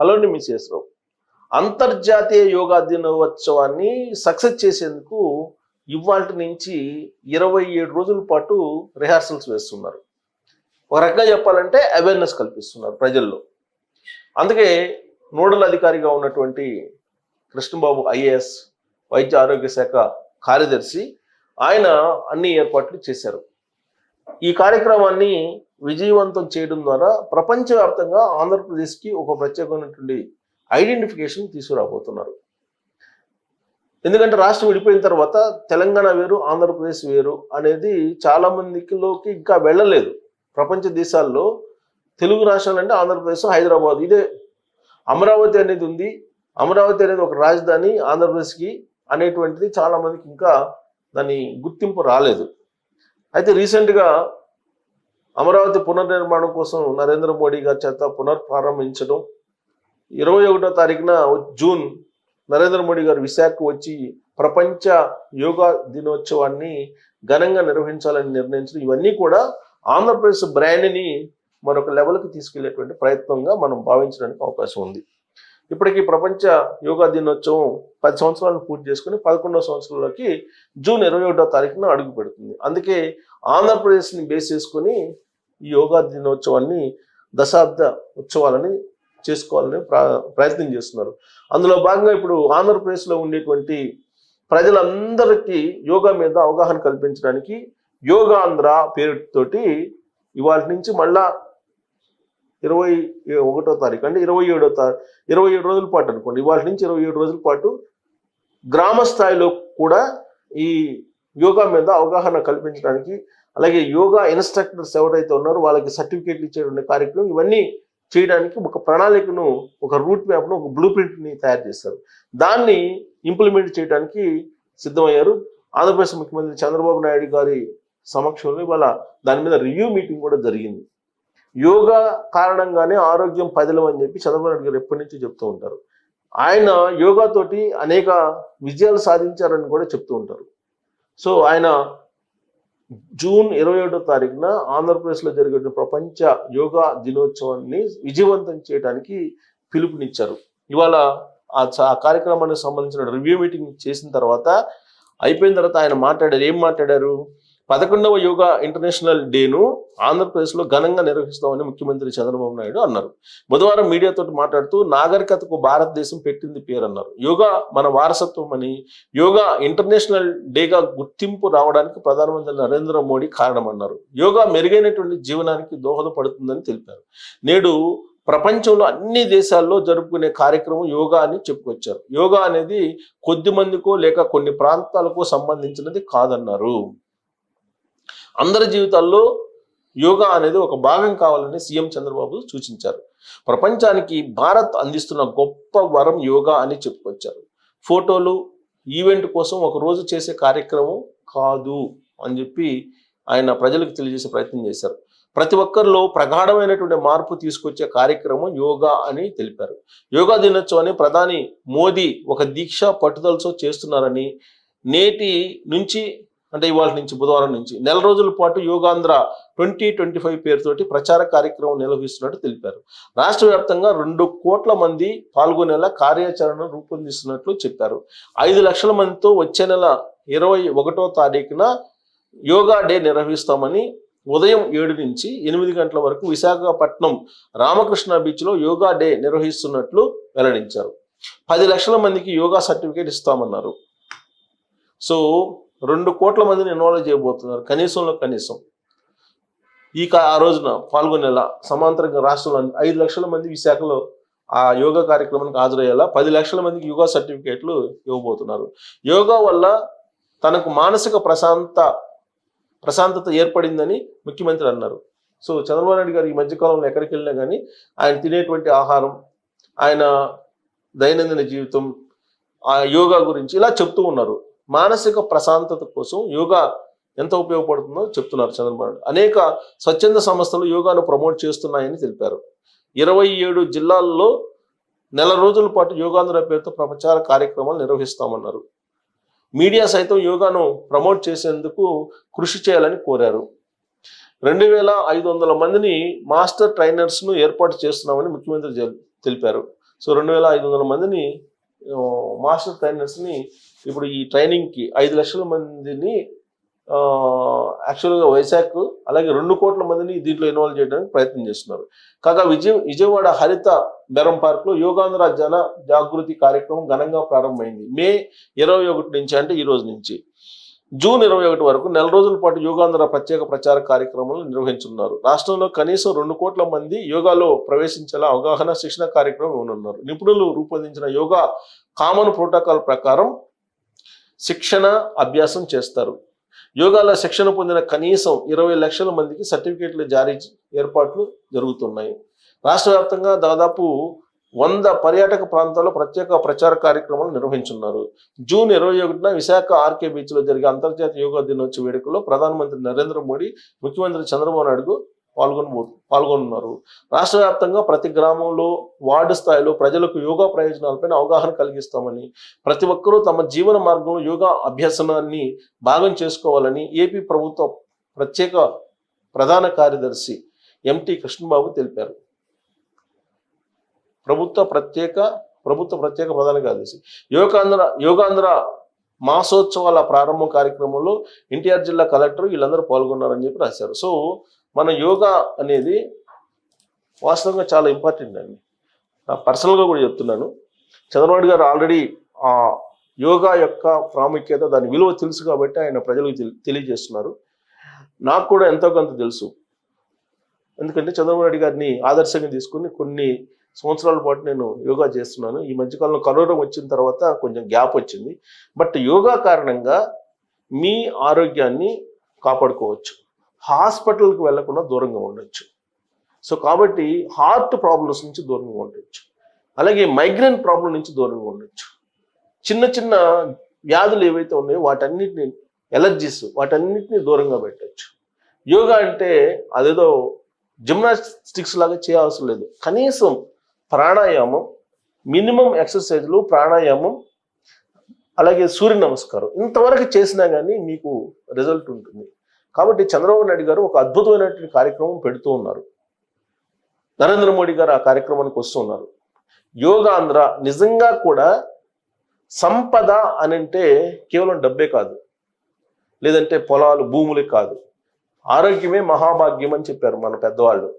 హలోని miss రావు. అంతర్జాతీయ యోగా దినోత్సవాన్ని success చేసేందుకు ఇవాళ నుంచి ఇరవై ఏడు రోజుల పాటు రిహార్సల్స్ వేస్తున్నారు. ఒక రకంగా చెప్పాలంటే అవేర్నెస్ కల్పిస్తున్నారు ప్రజల్లో. అందుకే నోడల్ అధికారిగా ఉన్నటువంటి కృష్ణబాబు ఐఏఎస్ వైద్య ఆరోగ్య శాఖ కార్యదర్శి ఆయన అన్ని ఏర్పాట్లు చేశారు. ఈ కార్యక్రమాన్ని విజయవంతం చేయడం ద్వారా ప్రపంచవ్యాప్తంగా ఆంధ్రప్రదేశ్కి ఒక ప్రత్యేకమైనటువంటి ఐడెంటిఫికేషన్ తీసుకురాబోతున్నారు. ఎందుకంటే రాష్ట్రం విడిపోయిన తర్వాత తెలంగాణ వేరు ఆంధ్రప్రదేశ్ వేరు అనేది చాలా మందికిలోకి ఇంకా వెళ్ళలేదు. ప్రపంచ దేశాల్లో తెలుగు రాష్ట్రాలు అంటే ఆంధ్రప్రదేశ్ హైదరాబాద్ ఇదే. అమరావతి అనేది ఉంది. అమరావతి అనేది ఒక రాజధాని ఆంధ్రప్రదేశ్కి అనేటువంటిది చాలా మందికి ఇంకా దాని గుర్తింపు రాలేదు. అయితే రీసెంట్గా అమరావతి పునర్నిర్మాణం కోసం నరేంద్ర మోడీ గారి చేత పునర్ప్రారంభించడం. ఇరవై ఒకటో తారీఖున జూన్ నరేంద్ర మోడీ గారు విశాఖ వచ్చి ప్రపంచ యోగా దినోత్సవాన్ని ఘనంగా నిర్వహించాలని నిర్ణయించడం. ఇవన్నీ కూడా ఆంధ్రప్రదేశ్ బ్రాండ్ని మరొక లెవెల్కి తీసుకెళ్ళేటువంటి ప్రయత్నంగా మనం భావించడానికి అవకాశం ఉంది. ఇప్పటికీ ప్రపంచ యోగా దినోత్సవం పది సంవత్సరాలను పూర్తి చేసుకుని పదకొండవ సంవత్సరంలోకి జూన్ ఇరవై ఒకటో తారీఖున అడుగు పెడుతుంది. అందుకే ఆంధ్రప్రదేశ్ని బేస్ చేసుకుని ఈ యోగా దినోత్సవాన్ని దశాబ్ద ఉత్సవాలని చేసుకోవాలని ప్రయత్నం చేస్తున్నారు. అందులో భాగంగా ఇప్పుడు ఆంధ్రప్రదేశ్లో ఉండేటువంటి ప్రజలందరికీ యోగా మీద అవగాహన కల్పించడానికి యోగాంధ్ర పేరుతోటి ఇవాళ నుంచి మళ్ళా ఇరవై ఒకటో తారీఖు అంటే ఇరవై ఏడో తారీఖు ఇరవై ఏడు రోజుల పాటు అనుకోండి. ఇవాళ నుంచి ఇరవై ఏడు రోజుల పాటు గ్రామ స్థాయిలో కూడా ఈ యోగా మీద అవగాహన కల్పించడానికి అలాగే యోగా ఇన్స్ట్రక్టర్స్ ఎవరైతే ఉన్నారో వాళ్ళకి సర్టిఫికేట్లు ఇచ్చేటువంటి కార్యక్రమం ఇవన్నీ చేయడానికి ఒక ప్రణాళికను ఒక రూట్ మ్యాప్ను ఒక బ్లూ ప్రింట్ని తయారు చేస్తారు దాన్ని ఇంప్లిమెంట్ చేయడానికి సిద్ధమయ్యారు. ఆంధ్రప్రదేశ్ ముఖ్యమంత్రి చంద్రబాబు నాయుడు గారి సమక్షంలో ఇవాళ దాని మీద రివ్యూ మీటింగ్ కూడా జరిగింది. యోగా కారణంగానే ఆరోగ్యం పదిలం అని చెప్పి చంద్రబాబు నాయుడు గారు ఎప్పటి నుంచో చెప్తూ ఉంటారు. ఆయన యోగాతోటి అనేక విజయాలు సాధించారని కూడా చెప్తూ ఉంటారు. సో ఆయన జూన్ ఇరవై ఏడో తారీఖున ఆంధ్రప్రదేశ్లో జరిగే ప్రపంచ యోగా దినోత్సవాన్ని విజయవంతం చేయడానికి పిలుపునిచ్చారు. ఇవాళ ఆ చ- ఆ కార్యక్రమానికి సంబంధించిన రివ్యూ మీటింగ్ చేసిన తర్వాత అయిపోయిన తర్వాత ఆయన మాట్లాడారు. ఏం మాట్లాడారు? పదకొండవ యోగా ఇంటర్నేషనల్ డేను ఆంధ్రప్రదేశ్లో ఘనంగా నిర్వహిస్తామని ముఖ్యమంత్రి చంద్రబాబు నాయుడు అన్నారు. బుధవారం మీడియాతో మాట్లాడుతూ నాగరికతకు భారతదేశం పెట్టింది పేరు అన్నారు. యోగా మన వారసత్వం అని యోగా ఇంటర్నేషనల్ డేగా గుర్తింపు రావడానికి ప్రధానమంత్రి నరేంద్ర మోడీ కారణమన్నారు. యోగా మెరుగైనటువంటి జీవనానికి దోహదపడుతుందని తెలిపారు. నేడు ప్రపంచంలో అన్ని దేశాల్లో జరుపుకునే కార్యక్రమం యోగా అని చెప్పుకొచ్చారు. యోగా అనేది కొద్ది మందికో లేక కొన్ని ప్రాంతాలకో సంబంధించినది కాదన్నారు. అందరి జీవితాల్లో యోగా అనేది ఒక భాగం కావాలని సీఎం చంద్రబాబు సూచించారు. ప్రపంచానికి భారత్ అందిస్తున్న గొప్ప వరం యోగా అని చెప్పుకొచ్చారు. ఫోటోలు ఈవెంట్ కోసం ఒక రోజు చేసే కార్యక్రమం కాదు అని చెప్పి ఆయన ప్రజలకు తెలియజేసే ప్రయత్నం చేశారు. ప్రతి ఒక్కరిలో ప్రగాఢమైనటువంటి మార్పు తీసుకొచ్చే కార్యక్రమం యోగా అని తెలిపారు. యోగా దినోత్సవాన్ని ప్రధాని మోదీ ఒక దీక్ష పట్టుదలతో చేస్తున్నారని నేటి నుంచి అంటే ఇవాళ నుంచి బుధవారం నుంచి. నెల రోజుల పాటు యోగాంధ్ర ట్వంటీ ట్వంటీ ఫైవ్ పేరుతోటి ప్రచార కార్యక్రమం నిర్వహిస్తున్నట్టు తెలిపారు. రాష్ట్ర వ్యాప్తంగా రెండు కోట్ల మంది పాల్గొనేలా కార్యాచరణను రూపొందిస్తున్నట్లు చెప్పారు. ఐదు లక్షల మందితో వచ్చే నెల ఇరవై ఒకటో తారీఖున యోగా డే నిర్వహిస్తామని ఉదయం ఏడు నుంచి ఎనిమిది గంటల వరకు విశాఖపట్నం రామకృష్ణ బీచ్లో యోగా డే నిర్వహిస్తున్నట్లు వెల్లడించారు. పది లక్షల మందికి యోగా సర్టిఫికేట్ ఇస్తామన్నారు. సో రెండు కోట్ల మందిని ఇన్వాల్వ్ చేయబోతున్నారు కనీసంలో కనీసం. ఈ ఆ రోజున పాల్గొనేలా సమాంతరంగా రాష్ట్రంలో ఐదు లక్షల మంది విశాఖలో ఆ యోగా కార్యక్రమానికి హాజరయ్యేలా పది లక్షల మందికి యోగా సర్టిఫికేట్లు ఇవ్వబోతున్నారు. యోగా వల్ల తనకు మానసిక ప్రశాంత ప్రశాంతత ఏర్పడిందని ముఖ్యమంత్రి అన్నారు. సో చంద్రబాబు నాయుడు గారు ఈ మధ్యకాలంలో ఎక్కడికి వెళ్ళినా కానీ ఆయన తినేటువంటి ఆహారం ఆయన దైనందిన జీవితం ఆ యోగా గురించి ఇలా చెప్తూ ఉన్నారు. మానసిక ప్రశాంతత కోసం యోగా ఎంత ఉపయోగపడుతుందో చెప్తున్నారు చంద్రబాబు అనేక స్వచ్ఛంద సంస్థలు యోగాను ప్రమోట్ చేస్తున్నాయని తెలిపారు. ఇరవై ఏడు జిల్లాల్లో నెల రోజుల పాటు యోగాంధ్ర పేరుతో ప్రచార కార్యక్రమాలు నిర్వహిస్తామన్నారు. మీడియా సైతం యోగాను ప్రమోట్ చేసేందుకు కృషి చేయాలని కోరారు. రెండు వేల ఐదు వందల మందిని మాస్టర్ ట్రైనర్స్ను ఏర్పాటు చేస్తున్నామని ముఖ్యమంత్రి తెలిపారు. సో రెండు వేల ఐదు వందల మందిని మాస్టర్ ట్రైనర్స్ని ఇప్పుడు ఈ ట్రైనింగ్కి ఐదు లక్షల మందిని యాక్చువల్గా వైశాఖ్ అలాగే రెండు కోట్ల మందిని దీంట్లో ఇన్వాల్వ్ చేయడానికి ప్రయత్నం చేస్తున్నారు. కాగా విజయ విజయవాడ హరిత బెరం పార్క్లో యోగాంధ్ర జన జాగృతి కార్యక్రమం ఘనంగా ప్రారంభమైంది. మే ఇరవై ఒకటి నుంచి అంటే ఈ రోజు నుంచి. జూన్ ఇరవై ఒకటి వరకు నెల రోజుల పాటు యోగాంధ్ర ప్రత్యేక ప్రచార కార్యక్రమాలు నిర్వహించున్నారు రాష్ట్రంలో కనీసం రెండు కోట్ల మంది యోగాలో ప్రవేశించేలా అవగాహన శిక్షణ కార్యక్రమం ఇవ్వనున్నారు. నిపుణులు రూపొందించిన యోగా కామన్ ప్రోటోకాల్ ప్రకారం శిక్షణ అభ్యాసం చేస్తారు. యోగాలో శిక్షణ పొందిన కనీసం ఇరవై లక్షల మందికి సర్టిఫికేట్లు జారీ ఏర్పాట్లు జరుగుతున్నాయి. రాష్ట్ర వ్యాప్తంగా దాదాపు వంద పర్యాటక ప్రాంతాల్లో ప్రత్యేక ప్రచార కార్యక్రమాలు నిర్వహించున్నారు. జూన్ ఇరవై ఒకటిన విశాఖ ఆర్కే బీచ్లో జరిగే అంతర్జాతీయ యోగా దినోత్సవ వేడుకల్లో ప్రధానమంత్రి నరేంద్ర మోడీ ముఖ్యమంత్రి చంద్రబాబు నాయుడు పాల్గొనబో పాల్గొనున్నారు రాష్ట్ర వ్యాప్తంగా ప్రతి గ్రామంలో వార్డు స్థాయిలో ప్రజలకు యోగా ప్రయోజనాలపైన అవగాహన కలిగిస్తామని ప్రతి ఒక్కరూ తమ జీవన మార్గంలో యోగా అభ్యసనాన్ని భాగం చేసుకోవాలని ఏపీ ప్రభుత్వ ప్రత్యేక ప్రధాన కార్యదర్శి ఎంటి కృష్ణబాబు తెలిపారు. ప్రభుత్వ ప్రత్యేక ప్రభుత్వ ప్రత్యేక ప్రధాన కార్యదర్శి. యోగాంధ్ర యోగాంధ్ర మాసోత్సవాల ప్రారంభ కార్యక్రమంలో ఎన్టీఆర్ జిల్లా కలెక్టర్ వీళ్ళందరూ పాల్గొన్నారని చెప్పి రాశారు. సో మన యోగా అనేది వాస్తవంగా చాలా ఇంపార్టెంట్ అండి. నా పర్సనల్గా కూడా చెప్తున్నాను. చంద్రబాబు గారు ఆల్రెడీ ఆ యోగా యొక్క ప్రాముఖ్యత దాని విలువ తెలుసు కాబట్టి ఆయన ప్రజలకు తెలి- తెలియజేస్తున్నారు. నాకు కూడా ఎంతో కొంత తెలుసు. ఎందుకంటే చంద్రబాబు నాయుడు గారిని ఆదర్శంగా తీసుకుని కొన్ని సంవత్సరాల పాటు నేను యోగా చేస్తున్నాను. ఈ మధ్యకాలంలో కరోనా వచ్చిన తర్వాత కొంచెం గ్యాప్ వచ్చింది. బట్ యోగా కారణంగా మీ ఆరోగ్యాన్ని కాపాడుకోవచ్చు. హాస్పిటల్కి వెళ్ళకుండా దూరంగా ఉండొచ్చు. సో కాబట్టి హార్ట్ ప్రాబ్లమ్స్ నుంచి దూరంగా ఉండొచ్చు. అలాగే మైగ్రేన్ ప్రాబ్లం నుంచి దూరంగా ఉండొచ్చు. చిన్న చిన్న వ్యాధులు ఏవైతే ఉన్నాయో వాటన్నిటిని ఎలర్జీస్ వాటన్నిటిని దూరంగా పెట్టచ్చు. యోగా అంటే అదేదో జిమ్నాస్టిక్స్ లాగా చేయాల్సిన లేదు. కనీసం ప్రాణాయామం మినిమం ఎక్సర్సైజ్లు ప్రాణాయామం అలాగే సూర్య నమస్కారం. ఇంతవరకు చేసినా కానీ మీకు రిజల్ట్ ఉంటుంది. కాబట్టి చంద్రబాబు నాయుడు గారు ఒక అద్భుతమైనటువంటి కార్యక్రమం పెడుతూ ఉన్నారు. నరేంద్ర మోడీ గారు ఆ కార్యక్రమానికి వస్తున్నారు యోగాంధ్ర నిజంగా కూడా సంపద అని అంటే కేవలం డబ్బే కాదు. లేదంటే పొలాలు భూములే కాదు. ఆరోగ్యమే మహాభాగ్యం అని చెప్పారు మన పెద్దవాళ్ళు.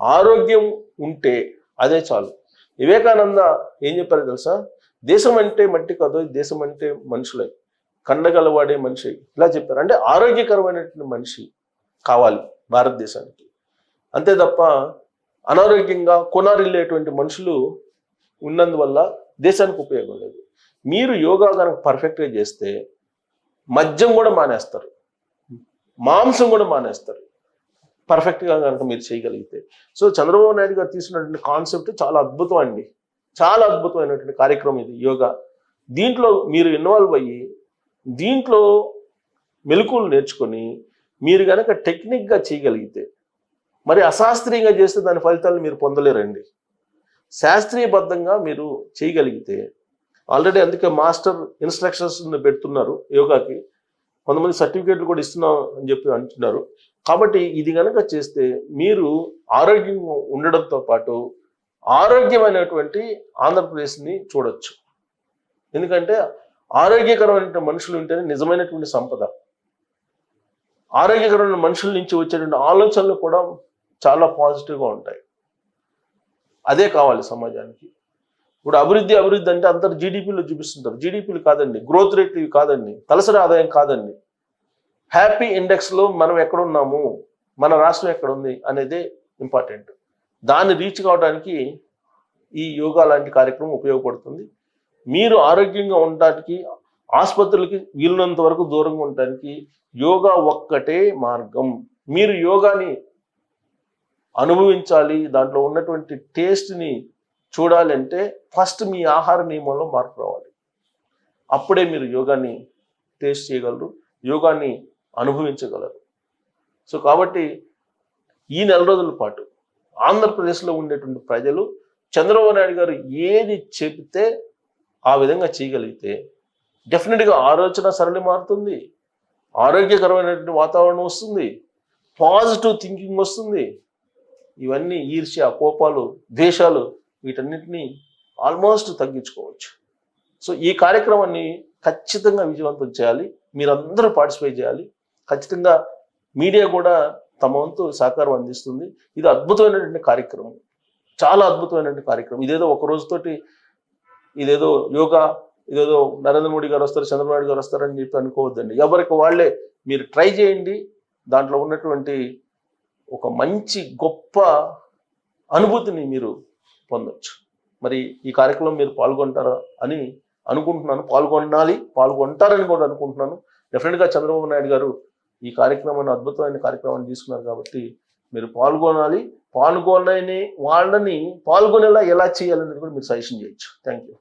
ఆరోగ్యం ఉంటే అదే చాలు. వివేకానంద ఏం చెప్పారు తెలుసా? దేశం అంటే మట్టి కాదు దేశం అంటే మనుషులే. కండగలవాడే మనిషి. ఇలా చెప్పారు. అంటే ఆరోగ్యకరమైనటువంటి మనిషి కావాలి భారతదేశానికి. అంతే తప్ప అనారోగ్యంగా కొనారిల్లేటువంటి మనుషులు ఉన్నందువల్ల దేశానికి ఉపయోగం లేదు. మీరు యోగా కనుక పర్ఫెక్ట్గా చేస్తే మద్యం కూడా మానేస్తారు. మాంసం కూడా మానేస్తారు. పర్ఫెక్ట్గా కనుక మీరు చేయగలిగితే. సో చంద్రబాబు నాయుడు గారు తీసుకున్నటువంటి కాన్సెప్ట్ చాలా అద్భుతం అండి. చాలా అద్భుతమైనటువంటి కార్యక్రమం ఇది యోగా. దీంట్లో మీరు ఇన్వాల్వ్ అయ్యి దీంట్లో మెలకువలు నేర్చుకొని మీరు కనుక టెక్నిక్గా చేయగలిగితే మరి అశాస్త్రీయంగా చేస్తే దాని ఫలితాలు మీరు పొందలేరండి. శాస్త్రీయబద్ధంగా మీరు చేయగలిగితే ఆల్రెడీ అందుకే మాస్టర్ ఇన్స్ట్రక్షన్స్ పెడుతున్నారు యోగాకి. కొంతమంది సర్టిఫికేట్లు కూడా ఇస్తున్నాం అని చెప్పి అంటున్నారు. కాబట్టి ఇది కనుక చేస్తే మీరు ఆరోగ్యం ఉండడంతో పాటు ఆరోగ్యమైనటువంటి ఆంధ్రప్రదేశ్ని చూడొచ్చు. ఎందుకంటే ఆరోగ్యకరమైన మనుషులు ఉంటేనే నిజమైనటువంటి సంపద. ఆరోగ్యకరమైన మనుషుల నుంచి వచ్చేటువంటి ఆలోచనలు కూడా చాలా పాజిటివ్గా ఉంటాయి. అదే కావాలి సమాజానికి. ఇప్పుడు అభివృద్ధి అభివృద్ధి అంటే అందరు జీడిపిలో చూపిస్తుంటారు. జీడిపిలు కాదండి. గ్రోత్ రేట్లు కాదండి. తలసరి ఆదాయం కాదండి. హ్యాపీ ఇండెక్స్లో మనం ఎక్కడున్నాము? మన రాష్ట్రం ఎక్కడ ఉంది అనేది ఇంపార్టెంట్ దాన్ని రీచ్ కావడానికి ఈ యోగా లాంటి కార్యక్రమం ఉపయోగపడుతుంది. మీరు ఆరోగ్యంగా ఉండటానికి ఆసుపత్రులకి వీలున్నంత వరకు దూరంగా ఉండటానికి యోగా ఒక్కటే మార్గం. మీరు యోగాని అనుభవించాలి. దాంట్లో ఉన్నటువంటి టేస్ట్ని చూడాలంటే ఫస్ట్ మీ ఆహార నియమంలో మార్పు రావాలి. అప్పుడే మీరు యోగాని టేస్ట్ చేయగలరు యోగాని అనుభవించగలరు. సో కాబట్టి ఈ నెల రోజుల పాటు ఆంధ్రప్రదేశ్లో ఉండేటువంటి ప్రజలు చంద్రబాబు నాయుడు గారు ఏది చెబితే ఆ విధంగా చేయగలిగితే డెఫినెట్గా ఆలోచన సరళి మారుతుంది. ఆరోగ్యకరమైనటువంటి వాతావరణం వస్తుంది. పాజిటివ్ థింకింగ్ వస్తుంది. ఇవన్నీ ఈర్ష్య కోపాలు ద్వేషాలు వీటన్నిటిని ఆల్మోస్ట్ తగ్గించుకోవచ్చు. సో ఈ కార్యక్రమాన్ని ఖచ్చితంగా విజయవంతం చేయాలి. మీరందరూ పార్టిసిపేట్ చేయాలి. ఖచ్చితంగా మీడియా కూడా తమ వంతు సహకారం అందిస్తుంది. ఇది అద్భుతమైనటువంటి కార్యక్రమం. చాలా అద్భుతమైనటువంటి కార్యక్రమం. ఇదేదో ఒక రోజుతోటి ఇదేదో యోగా ఇదేదో నరేంద్ర మోడీ గారు వస్తారు చంద్రబాబు గారు వస్తారని చెప్పి అనుకోవద్దండి. ఎవరికి వాళ్ళే మీరు ట్రై చేయండి. దాంట్లో ఉన్నటువంటి ఒక మంచి గొప్ప అనుభూతిని మీరు పొందొచ్చు. మరి ఈ కార్యక్రమం మీరు పాల్గొంటారా అని అనుకుంటున్నాను. పాల్గొనాలి పాల్గొంటారని కూడా అనుకుంటున్నాను. డెఫినెట్గా చంద్రబాబు నాయుడు గారు ఈ కార్యక్రమాన్ని అద్భుతమైన కార్యక్రమాన్ని తీసుకున్నారు కాబట్టి మీరు పాల్గొనాలి. పాల్గొనని వాళ్ళని పాల్గొనేలా ఎలా చేయాలనేది కూడా మీరు సజెషన్ చేయొచ్చు. Thank you